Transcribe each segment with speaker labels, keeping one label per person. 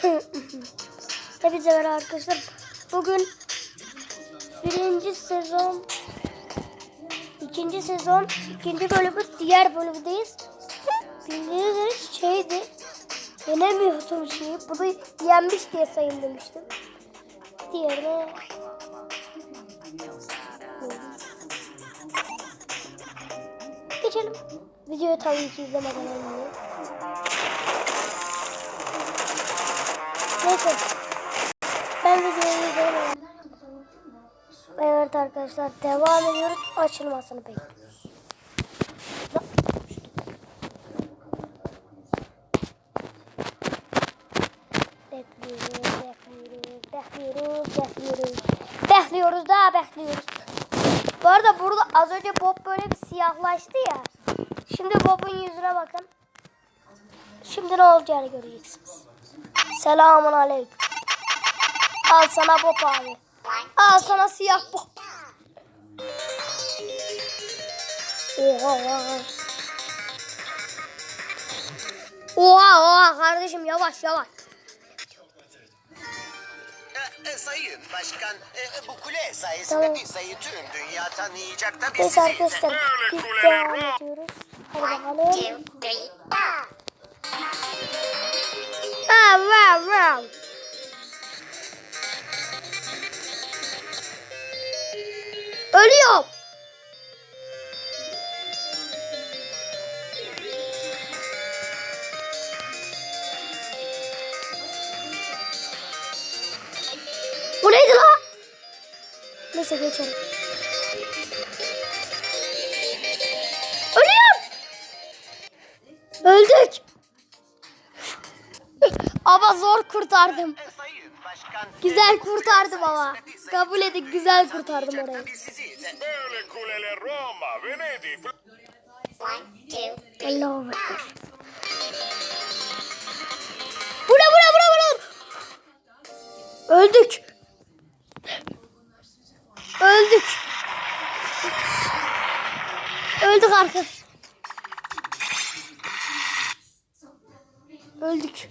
Speaker 1: Hepinize merhaba arkadaşlar. Bugün birinci sezon ikinci sezon ikinci bölümü diğer bölümdeyiz. Bildiğiniz şeydi. Yenemiyordum şeyi. Bunu yenmiş diye sayın demiştim. Diğerine Geçelim. Videoyu tabii ki izlemeden önce. Neyse. Ben videoyu izleyelim. Evet arkadaşlar devam ediyoruz. Açılmasını bekliyoruz. Bekliyoruz, bekliyoruz, bekliyoruz, bekliyoruz. Bekliyoruz daha bekliyoruz. Bu arada burada az önce Bob böyle bir siyahlaştı ya. Şimdi Bob'un yüzüne bakın. Şimdi ne olacağını göreceksiniz. Selamun aleyküm. Al sana Bob abi. Al sana siyah Bob. Oha. Oha oha kardeşim yavaş yavaş.
Speaker 2: E, e, sayın başkan, e, bu kule sayesinde
Speaker 1: Tamam.
Speaker 2: pizzayı tüm dünya tanıyacak tabii
Speaker 1: Neyse
Speaker 2: sizi.
Speaker 1: arkadaşlar biz devam ediyoruz. Hadi bakalım. Neyse geçelim. Ölüyorum. Öldük. Ama zor kurtardım. Güzel kurtardım ama. Kabul
Speaker 2: dünya
Speaker 1: güzel kurtardım orayı.
Speaker 2: tabii sizi. E,
Speaker 3: Belle kulele Roma,
Speaker 1: Öldük. Öldük arkadaş. Öldük.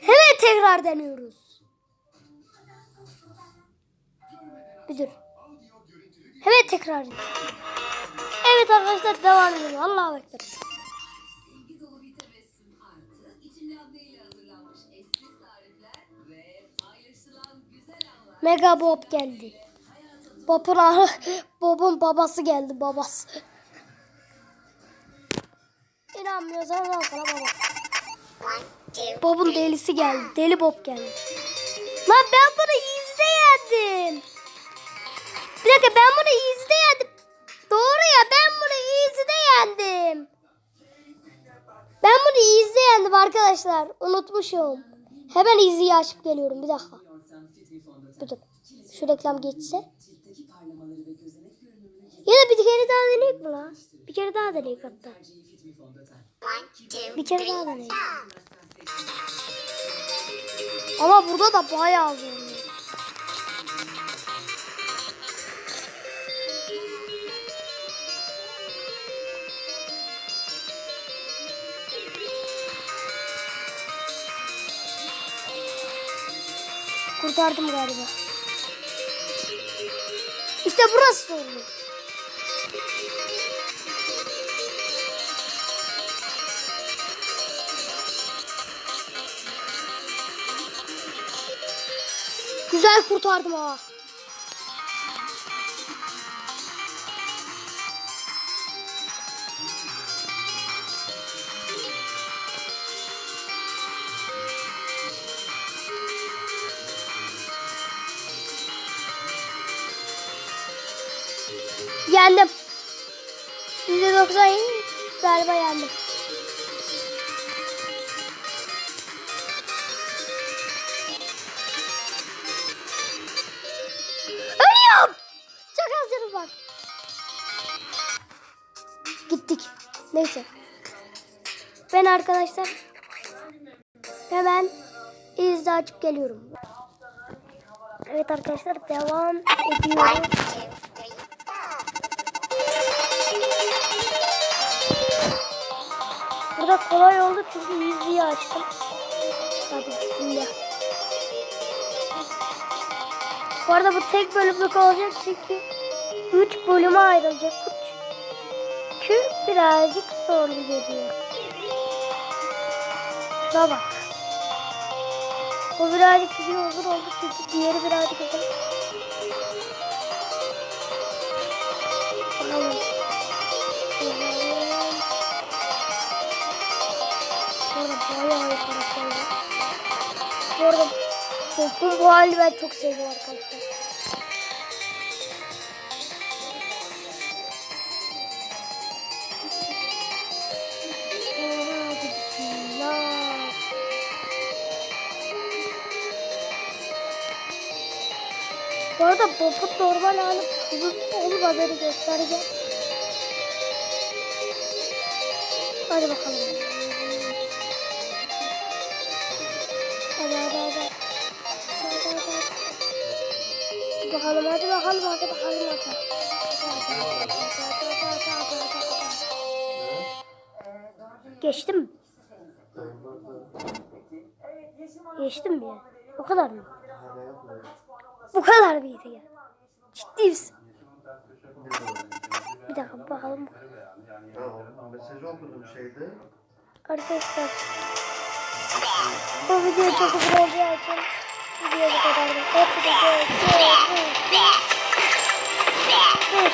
Speaker 1: Hemen tekrar deniyoruz. Bir dur. Hemen tekrar. Evet arkadaşlar devam edelim. Allah'a ekber. Mega Bob geldi. Bob'un Bob'un babası geldi babası. İnanmıyorsan al sana baba. Bob'un delisi geldi. Deli Bob geldi. Lan ben bunu izde yendim. Bir dakika ben bunu izde yendim. Doğru ya ben bunu izde yendim. Ben bunu izde yendim arkadaşlar. Unutmuşum. Hemen izleyi açıp geliyorum bir dakika. Bir dur. Şu reklam geçse. Ya da bir kere daha deneyek mi lan? Bir kere daha deneyek hatta. Bir kere daha deneyek. Ama burada da bayağı zor. Kurtardım galiba. İşte burası sorun. Güzel kurtardım ha. Yendim. %90 galiba yendim. Ölüyorum. Çok az canım var. Gittik. Neyse. Ben arkadaşlar hemen izle açıp geliyorum. Evet arkadaşlar devam ediyoruz. Arada kolay oldu çünkü easy'yi açtım. Hadi bismillah. Bu arada bu tek bölümlük olacak çünkü 3 bölüme ayrılacak. 3 Çünkü birazcık zorlu geliyor. Şuna bak. Bu birazcık olur oldu çünkü diğeri birazcık uzun. Arada Pop'un bu hali ben çok seviyorum arkadaşlar. Bu arada Pop'un normal hali uzun olmadığını göstereceğim. Hadi bakalım. bakalım hadi bakalım hadi bakalım hadi. Geçtim. Geçtim ya. O kadar mı? Bu kadar mıydı ya? Ciddi misin? Bir dakika bakalım.
Speaker 4: Tamam, mesaj okudum şeyde.
Speaker 1: Arkadaşlar. Bu videoyu çok güzel bir açalım videoya kadar. Hepinize görüşürüz.